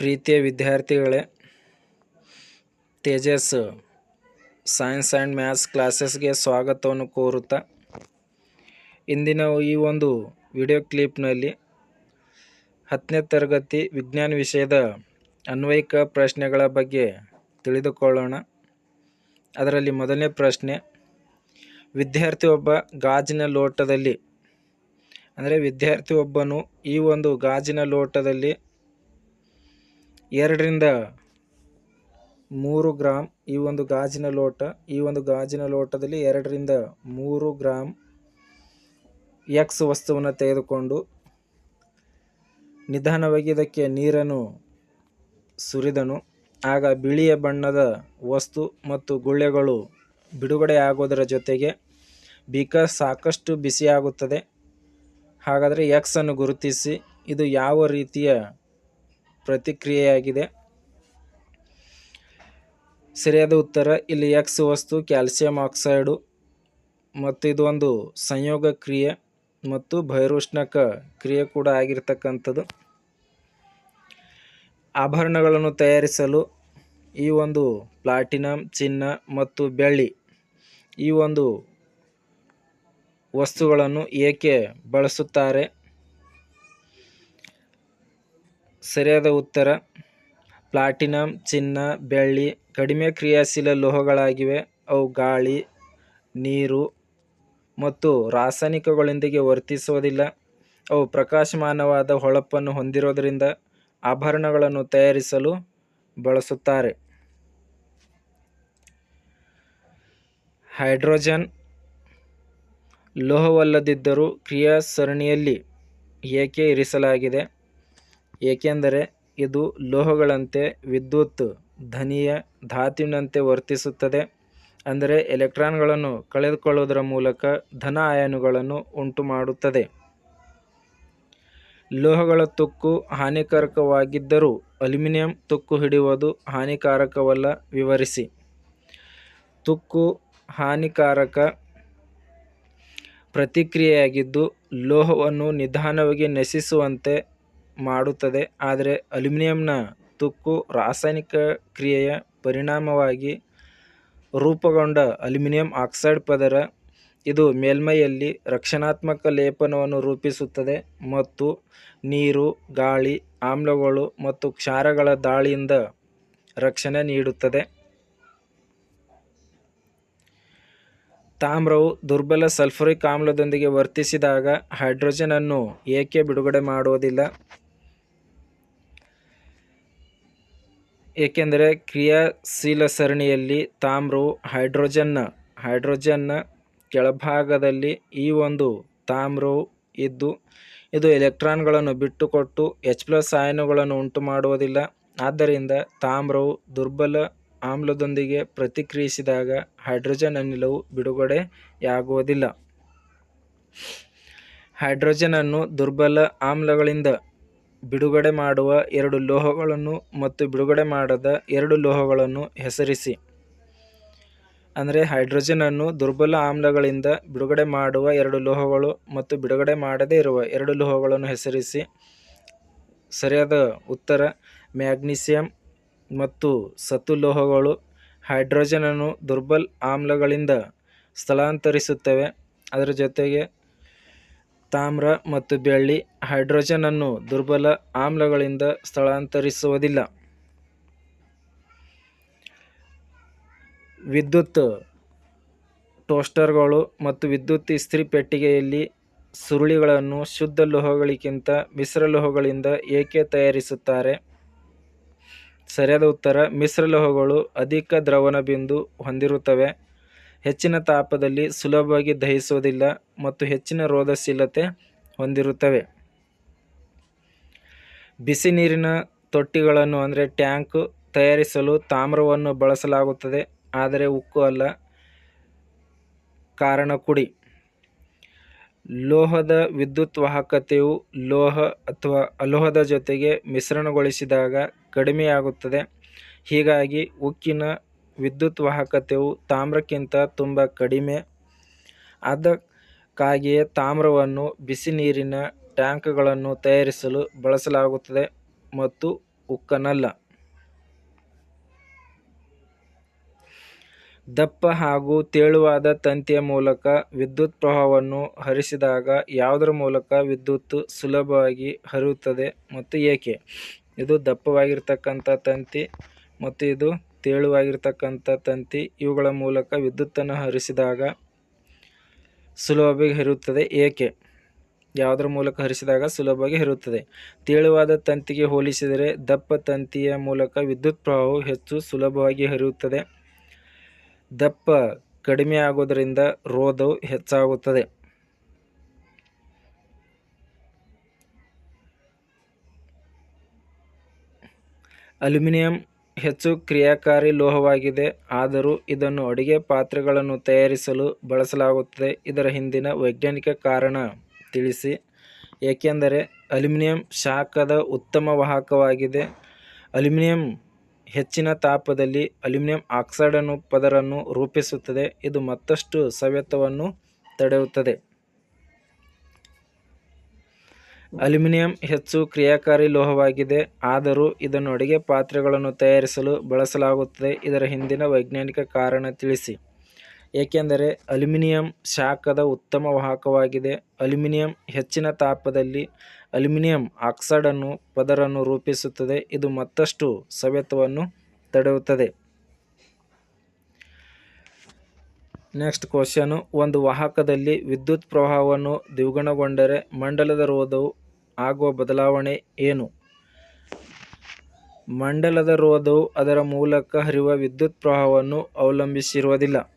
ಪ್ರೀತಿಯ ವಿದ್ಯಾರ್ಥಿಗಳೇ, Tejas, science and maths ಕ್ಲಾಸಸ್ಗೆ ಸ್ವಾಗತವನ್ನು ಕೋರುತ್ತಾ ಇಂದಿನ ಈ ಒಂದು ವಿಡಿಯೋ ಕ್ಲಿಪ್ನಲ್ಲಿ ಹತ್ತನೇ ತರಗತಿ ವಿಜ್ಞಾನ ವಿಷಯದ ಅನ್ವಯಿಕ ಪ್ರಶ್ನೆಗಳ ಬಗ್ಗೆ ತಿಳಿದುಕೊಳ್ಳೋಣ. ಅದರಲ್ಲಿ ಮೊದಲನೇ ಪ್ರಶ್ನೆ, ವಿದ್ಯಾರ್ಥಿ ಒಬ್ಬ ಗಾಜಿನ ಲೋಟದಲ್ಲಿ, ಅಂದರೆ ವಿದ್ಯಾರ್ಥಿ ಒಬ್ಬನು ಈ ಒಂದು ಗಾಜಿನ ಲೋಟದಲ್ಲಿ ಎರಡರಿಂದ ಮೂರು ಗ್ರಾಮ್ ಈ ಒಂದು ಗಾಜಿನ ಲೋಟ, ಈ ಒಂದು ಗಾಜಿನ ಲೋಟದಲ್ಲಿ ಎರಡರಿಂದ ಮೂರು ಗ್ರಾಮ್ ಎಕ್ಸ್ ವಸ್ತುವನ್ನು ತೆಗೆದುಕೊಂಡು ನಿಧಾನವಾಗಿ ಇದಕ್ಕೆ ನೀರನ್ನು ಸುರಿದನು. ಆಗ ಬಿಳಿಯ ಬಣ್ಣದ ವಸ್ತು ಮತ್ತು ಗುಳ್ಳೆಗಳು ಬಿಡುಗಡೆ ಆಗೋದರ ಜೊತೆಗೆ ಬೀಕರ್ ಸಾಕಷ್ಟು ಬಿಸಿಯಾಗುತ್ತದೆ. ಹಾಗಾದರೆ ಎಕ್ಸನ್ನು ಗುರುತಿಸಿ, ಇದು ಯಾವ ರೀತಿಯ ಪ್ರತಿಕ್ರಿಯೆಯಾಗಿದೆ. ಸರಿಯಾದ ಉತ್ತರ, ಇಲ್ಲಿ ಎಕ್ಸ್ ವಸ್ತು ಕ್ಯಾಲ್ಸಿಯಂ ಆಕ್ಸೈಡು ಮತ್ತು ಇದು ಒಂದು ಸಂಯೋಗ ಕ್ರಿಯೆ ಮತ್ತು ಭೈರೋಷ್ಣಕ ಕ್ರಿಯೆ ಕೂಡ ಆಗಿರ್ತಕ್ಕಂಥದ್ದು. ಆಭರಣಗಳನ್ನು ತಯಾರಿಸಲು ಈ ಒಂದು ಪ್ಲಾಟಿನಮ್ ಚಿನ್ನ ಮತ್ತು ಬೆಳ್ಳಿ ಈ ಒಂದು ವಸ್ತುಗಳನ್ನು ಏಕೆ ಬಳಸುತ್ತಾರೆ? ಸರಿಯಾದ ಉತ್ತರ. ಪ್ಲಾಟಿನಂ, ಚಿನ್ನ, ಬೆಳ್ಳಿ, ಕಡಿಮೆ ಕ್ರಿಯಾಶೀಲ ಲೋಹಗಳಾಗಿವೆ. ಅವು ಗಾಳಿ, ನೀರು ಮತ್ತು ರಾಸಾಯನಿಕಗಳೊಂದಿಗೆ ವರ್ತಿಸುವುದಿಲ್ಲ. ಅವು ಪ್ರಕಾಶಮಾನವಾದ ಹೊಳಪನ್ನು ಹೊಂದಿರೋದರಿಂದ ಆಭರಣಗಳನ್ನು ತಯಾರಿಸಲು ಬಳಸುತ್ತಾರೆ. ಹೈಡ್ರೋಜನ್ ಲೋಹವಲ್ಲದಿದ್ದರೂ ಕ್ರಿಯಾ ಸರಣಿಯಲ್ಲಿ ಏಕೆ ಇರಿಸಲಾಗಿದೆ? ಏಕೆಂದರೆ ಇದು ಲೋಹಗಳಂತೆ ವಿದ್ಯುತ್ ಧನಿಯ ಧಾತುವಿನಂತೆ ವರ್ತಿಸುತ್ತದೆ. ಅಂದರೆ ಎಲೆಕ್ಟ್ರಾನ್ಗಳನ್ನು ಕಳೆದುಕೊಳ್ಳುವುದರ ಮೂಲಕ ಧನ ಅಯಾನುಗಳನ್ನು ಉಂಟು ಮಾಡುತ್ತದೆ ಲೋಹಗಳ ತುಕ್ಕು ಹಾನಿಕಾರಕವಾಗಿದ್ದರೂ ಅಲ್ಯೂಮಿನಿಯಂ ತುಕ್ಕು ಹಿಡಿಯುವುದು ಹಾನಿಕಾರಕವಲ್ಲ, ವಿವರಿಸಿ. ತುಕ್ಕು ಹಾನಿಕಾರಕ ಪ್ರತಿಕ್ರಿಯೆಯಾಗಿದ್ದು, ಲೋಹವನ್ನು ನಿಧಾನವಾಗಿ ನಶಿಸುವಂತೆ ಮಾಡುತ್ತದೆ. ಆದರೆ ಅಲ್ಯೂಮಿನಿಯಂನ ತುಕ್ಕು ರಾಸಾಯನಿಕ ಕ್ರಿಯೆಯ ಪರಿಣಾಮವಾಗಿ ರೂಪುಗೊಂಡ ಅಲ್ಯೂಮಿನಿಯಂ ಆಕ್ಸೈಡ್ ಪದರ, ಇದು ಮೇಲ್ಮೈಯಲ್ಲಿ ರಕ್ಷಣಾತ್ಮಕ ಲೇಪನವನ್ನು ರೂಪಿಸುತ್ತದೆ ಮತ್ತು ನೀರು, ಗಾಳಿ, ಆಮ್ಲಗಳು ಮತ್ತು ಕ್ಷಾರಗಳ ದಾಳಿಯಿಂದ ರಕ್ಷಣೆ ನೀಡುತ್ತದೆ. ತಾಮ್ರವು ದುರ್ಬಲ ಸಲ್ಫ್ಯೂರಿಕ್ ಆಮ್ಲದೊಂದಿಗೆ ವರ್ತಿಸಿದಾಗ ಹೈಡ್ರೋಜನ್ ಅನ್ನು ಏಕೆ ಬಿಡುಗಡೆ ಮಾಡುವುದಿಲ್ಲ? ಏಕೆಂದರೆ ಕ್ರಿಯಾಶೀಲ ಸರಣಿಯಲ್ಲಿ ತಾಮ್ರವು ಹೈಡ್ರೋಜನ್ನ ಹೈಡ್ರೋಜನ್ನ ಕೆಳಭಾಗದಲ್ಲಿ ಈ ಒಂದು ತಾಮ್ರವು ಇದ್ದು, ಇದು ಎಲೆಕ್ಟ್ರಾನ್ಗಳನ್ನು ಬಿಟ್ಟುಕೊಟ್ಟು ಎಚ್ ಪ್ಲಸ್ ಅಯಾನುಗಳನ್ನು ಉಂಟು ಮಾಡುವುದಿಲ್ಲ ಆದ್ದರಿಂದ ತಾಮ್ರವು ದುರ್ಬಲ ಆಮ್ಲದೊಂದಿಗೆ ಪ್ರತಿಕ್ರಿಯಿಸಿದಾಗ ಹೈಡ್ರೋಜನ್ ಅನಿಲವು ಬಿಡುಗಡೆಯಾಗುವುದಿಲ್ಲ. ಹೈಡ್ರೋಜನ್ ಅನ್ನು ದುರ್ಬಲ ಆಮ್ಲಗಳಿಂದ ಬಿಡುಗಡೆ ಮಾಡುವ ಎರಡು ಲೋಹಗಳನ್ನು ಮತ್ತು ಬಿಡುಗಡೆ ಮಾಡದ ಎರಡು ಲೋಹಗಳನ್ನು ಹೆಸರಿಸಿ. ಅಂದರೆ ಹೈಡ್ರೋಜನ್ ಅನ್ನು ದುರ್ಬಲ ಆಮ್ಲಗಳಿಂದ ಬಿಡುಗಡೆ ಮಾಡುವ ಎರಡು ಲೋಹಗಳು ಮತ್ತು ಬಿಡುಗಡೆ ಮಾಡದೇ ಇರುವ ಎರಡು ಲೋಹಗಳನ್ನು ಹೆಸರಿಸಿ. ಸರಿಯಾದ ಉತ್ತರ, ಮ್ಯಾಗ್ನೀಸಿಯಂ ಮತ್ತು ಸತು ಲೋಹಗಳು ಹೈಡ್ರೋಜನನ್ನು ದುರ್ಬಲ ಆಮ್ಲಗಳಿಂದ ಸ್ಥಳಾಂತರಿಸುತ್ತವೆ. ಅದರ ಜೊತೆಗೆ ತಾಮ್ರ ಮತ್ತು ಬೆಳ್ಳಿ ಹೈಡ್ರೋಜನ್ ಅನ್ನು ದುರ್ಬಲ ಆಮ್ಲಗಳಿಂದ ಸ್ಥಳಾಂತರಿಸುವುದಿಲ್ಲ. ವಿದ್ಯುತ್ ಟೋಸ್ಟರ್ಗಳು ಮತ್ತು ವಿದ್ಯುತ್ ಇಸ್ತ್ರಿ ಪೆಟ್ಟಿಗೆಯಲ್ಲಿ ಸುರುಳಿಗಳನ್ನು ಶುದ್ಧ ಲೋಹಗಳಿಗಿಂತ ಮಿಶ್ರಲೋಹಗಳಿಂದ ಏಕೆ ತಯಾರಿಸುತ್ತಾರೆ? ಸರಿಯಾದ ಉತ್ತರ ಮಿಶ್ರಲೋಹಗಳು ಅಧಿಕ ದ್ರವಣ ಬಿಂದು ಹೊಂದಿರುತ್ತವೆ. ಹೆಚ್ಚಿನ ತಾಪದಲ್ಲಿ ಸುಲಭವಾಗಿ ದಹಿಸುವುದಿಲ್ಲ ಮತ್ತು ಹೆಚ್ಚಿನ ರೋಧಶೀಲತೆ ಹೊಂದಿರುತ್ತವೆ. ಬಿಸಿ ನೀರಿನ ತೊಟ್ಟಿಗಳನ್ನು ಅಂದರೆ ಟ್ಯಾಂಕ್ ತಯಾರಿಸಲು ತಾಮ್ರವನ್ನು ಬಳಸಲಾಗುತ್ತದೆ, ಆದರೆ ಉಕ್ಕು ಅಲ್ಲ. ಕಾರಣ ಕುಡಿ. ಲೋಹದ ವಿದ್ಯುತ್ ವಾಹಕತೆಯು ಲೋಹ ಅಥವಾ ಅಲೋಹದ ಜೊತೆಗೆ ಮಿಶ್ರಣಗೊಳಿಸಿದಾಗ ಕಡಿಮೆಯಾಗುತ್ತದೆ. ಹೀಗಾಗಿ ಉಕ್ಕಿನ ವಿದ್ಯುತ್ ವಾಹಕತೆಯು ತಾಮ್ರಕ್ಕಿಂತ ತುಂಬ ಕಡಿಮೆ. ಅದಕ್ಕಾಗಿಯೇ ತಾಮ್ರವನ್ನು ಬಿಸಿ ನೀರಿನ ಟ್ಯಾಂಕ್ಗಳನ್ನು ತಯಾರಿಸಲು ಬಳಸಲಾಗುತ್ತದೆ ಮತ್ತು ಉಕ್ಕನಲ್ಲ. ದಪ್ಪ ಹಾಗೂ ತೇಳುವಾದ ತಂತಿಯ ಮೂಲಕ ವಿದ್ಯುತ್ ಪ್ರವಾಹವನ್ನು ಹರಿಸಿದಾಗ ಯಾವುದರ ಮೂಲಕ ವಿದ್ಯುತ್ ಸುಲಭವಾಗಿ ಹರಿಯುತ್ತದೆ ಮತ್ತು ಏಕೆ? ಇದು ದಪ್ಪವಾಗಿರ್ತಕ್ಕಂಥ ತಂತಿ ಮತ್ತು ಇದು ತೇಳುವಾಗಿರ್ತಕ್ಕಂಥ ತಂತಿ ಇವುಗಳ ಮೂಲಕ ವಿದ್ಯುತ್ತನ್ನು ಹರಿಸಿದಾಗ ಸುಲಭವಾಗಿ ಹರಿಯುತ್ತದೆ. ಏಕೆ? ಯಾವುದರ ಮೂಲಕ ಹರಿಸಿದಾಗ ಸುಲಭವಾಗಿ ಹರಿಯುತ್ತದೆ? ತೇಳುವಾದ ತಂತಿಗೆ ಹೋಲಿಸಿದರೆ ದಪ್ಪ ತಂತಿಯ ಮೂಲಕ ವಿದ್ಯುತ್ ಪ್ರವಾಹವು ಹೆಚ್ಚು ಸುಲಭವಾಗಿ ಹರಿಯುತ್ತದೆ. ದಪ್ಪ ಕಡಿಮೆ ಆಗೋದರಿಂದ ರೋಧವು ಹೆಚ್ಚಾಗುತ್ತದೆ. ಅಲ್ಯೂಮಿನಿಯಂ ಹೆಚ್ಚು ಕ್ರಿಯಾಕಾರಿ ಲೋಹವಾಗಿದೆ. ಆದರೂ ಇದನ್ನು ಅಡುಗೆ ಪಾತ್ರೆಗಳನ್ನು ತಯಾರಿಸಲು ಬಳಸಲಾಗುತ್ತದೆ. ಇದರ ಹಿಂದಿನ ವೈಜ್ಞಾನಿಕ ಕಾರಣ ತಿಳಿಸಿ. ಏಕೆಂದರೆ ಅಲ್ಯೂಮಿನಿಯಂ ಶಾಖದ ಉತ್ತಮ ವಾಹಕವಾಗಿದೆ. ಅಲ್ಯೂಮಿನಿಯಂ ಹೆಚ್ಚಿನ ತಾಪದಲ್ಲಿ ಅಲ್ಯೂಮಿನಿಯಂ ಆಕ್ಸೈಡನ್ನು ಪದರನ್ನು ರೂಪಿಸುತ್ತದೆ. ಇದು ಮತ್ತಷ್ಟು ಸವೆತವನ್ನು ತಡೆಯುತ್ತದೆ. ಅಲ್ಯೂಮಿನಿಯಂ ಹೆಚ್ಚು ಕ್ರಿಯಾಕಾರಿ ಲೋಹವಾಗಿದೆ, ಆದರೂ ಇದನ್ನು ಅಡುಗೆ ಪಾತ್ರೆಗಳನ್ನು ತಯಾರಿಸಲು ಬಳಸಲಾಗುತ್ತದೆ. ಇದರ ಹಿಂದಿನ ವೈಜ್ಞಾನಿಕ ಕಾರಣ ತಿಳಿಸಿ. ಏಕೆಂದರೆ ಅಲ್ಯೂಮಿನಿಯಂ ಶಾಖದ ಉತ್ತಮ ವಾಹಕವಾಗಿದೆ. ಅಲ್ಯೂಮಿನಿಯಂ ಹೆಚ್ಚಿನ ತಾಪದಲ್ಲಿ ಅಲ್ಯೂಮಿನಿಯಂ ಆಕ್ಸೈಡನ್ನು ಪದರನ್ನು ರೂಪಿಸುತ್ತದೆ. ಇದು ಮತ್ತಷ್ಟು ಸವೆತವನ್ನು ತಡೆಯುತ್ತದೆ. ನೆಕ್ಸ್ಟ್ ಕ್ವಶನು ಒಂದು ವಾಹಕದಲ್ಲಿ ವಿದ್ಯುತ್ ಪ್ರವಾಹವನ್ನು ದ್ವಿಗುಣಗೊಂಡರೆ ಮಂಡಲದ ರೋಧವು ಆಗುವ ಬದಲಾವಣೆ ಏನು? ಮಂಡಲದ ರೋಧವು ಅದರ ಮೂಲಕ ಹರಿಯುವ ವಿದ್ಯುತ್ ಪ್ರವಾಹವನ್ನು ಅವಲಂಬಿಸಿರುವುದಿಲ್ಲ.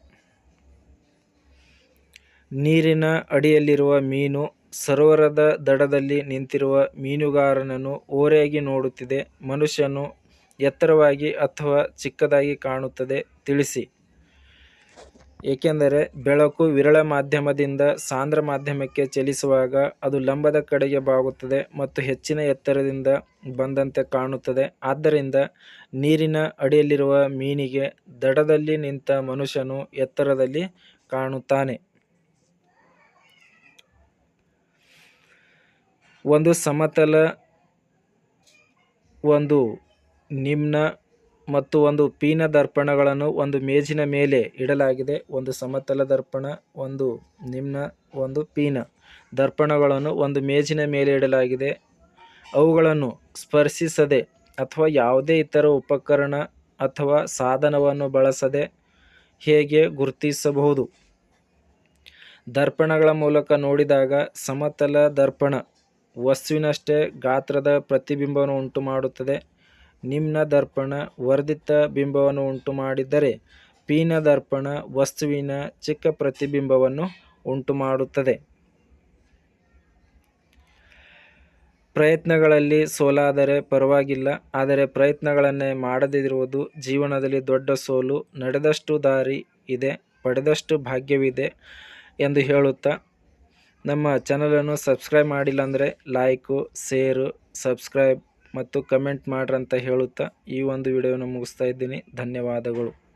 ನೀರಿನ ಅಡಿಯಲ್ಲಿರುವ ಮೀನು ಸರೋವರದ ದಡದಲ್ಲಿ ನಿಂತಿರುವ ಮೀನುಗಾರನನ್ನು ಓರೆಯಾಗಿ ನೋಡುತ್ತಿದೆ. ಮನುಷ್ಯನು ಎತ್ತರವಾಗಿ ಅಥವಾ ಚಿಕ್ಕದಾಗಿ ಕಾಣುತ್ತದೆ. ತಿಳಿಸಿ. ಏಕೆಂದರೆ ಬೆಳಕು ವಿರಳ ಮಾಧ್ಯಮದಿಂದ ಸಾಂದ್ರ ಮಾಧ್ಯಮಕ್ಕೆ ಚಲಿಸುವಾಗ ಅದು ಲಂಬದ ಕಡೆಗೆ ಬಾಗುತ್ತದೆ ಮತ್ತು ಹೆಚ್ಚಿನ ಎತ್ತರದಿಂದ ಬಂದಂತೆ ಕಾಣುತ್ತದೆ. ಆದ್ದರಿಂದ ನೀರಿನ ಅಡಿಯಲ್ಲಿರುವ ಮೀನಿಗೆ ದಡದಲ್ಲಿ ನಿಂತ ಮನುಷ್ಯನು ಎತ್ತರದಲ್ಲಿ ಕಾಣುತ್ತಾನೆ. ಒಂದು ಸಮತಲ ಒಂದು ನಿಮ್ನ ಮತ್ತು ಒಂದು ಪೀನ ದರ್ಪಣಗಳನ್ನು ಒಂದು ಮೇಜಿನ ಮೇಲೆ ಇಡಲಾಗಿದೆ. ಒಂದು ಸಮತಲ ದರ್ಪಣ, ಒಂದು ನಿಮ್ನ, ಒಂದು ಪೀನ ದರ್ಪಣಗಳನ್ನು ಒಂದು ಮೇಜಿನ ಮೇಲೆ ಇಡಲಾಗಿದೆ. ಅವುಗಳನ್ನು ಸ್ಪರ್ಶಿಸದೆ ಅಥವಾ ಯಾವುದೇ ಇತರ ಉಪಕರಣ ಅಥವಾ ಸಾಧನವನ್ನು ಬಳಸದೆ ಹೇಗೆ ಗುರುತಿಸಬಹುದು? ದರ್ಪಣಗಳ ಮೂಲಕ ನೋಡಿದಾಗ ಸಮತಲ ದರ್ಪಣ ವಸ್ತುವಿನಷ್ಟೇ ಗಾತ್ರದ ಪ್ರತಿಬಿಂಬವನ್ನು ಉಂಟುಮಾಡುತ್ತದೆ. ನಿಮ್ನ ದರ್ಪಣ ವರ್ಧಿತ ಬಿಂಬವನ್ನು ಉಂಟುಮಾಡಿದರೆ ಪೀನ ದರ್ಪಣ ವಸ್ತುವಿನ ಚಿಕ್ಕ ಪ್ರತಿಬಿಂಬವನ್ನು ಉಂಟುಮಾಡುತ್ತದೆ. ಪ್ರಯತ್ನಗಳಲ್ಲಿ ಸೋಲಾದರೆ ಪರವಾಗಿಲ್ಲ, ಆದರೆ ಪ್ರಯತ್ನಗಳನ್ನೇ ಮಾಡದಿರುವುದು ಜೀವನದಲ್ಲಿ ದೊಡ್ಡ ಸೋಲು. ನಡೆದಷ್ಟು ದಾರಿ ಇದೆ, ಪಡೆದಷ್ಟು ಭಾಗ್ಯವಿದೆ ಎಂದು ಹೇಳುತ್ತಾ ನಮ್ಮ ಚಾನಲನ್ನು ಸಬ್ಸ್ಕ್ರೈಬ್ ಮಾಡಿಲ್ಲ ಅಂದರೆ ಲೈಕು ಸೇರು ಸಬ್ಸ್ಕ್ರೈಬ್ ಮತ್ತು ಕಮೆಂಟ್ ಮಾಡ್ರಿ ಅಂತ ಹೇಳುತ್ತಾ ಈ ಒಂದು ವಿಡಿಯೋವನ್ನು ಮುಗಿಸ್ತಾ ಇದ್ದೀನಿ. ಧನ್ಯವಾದಗಳು.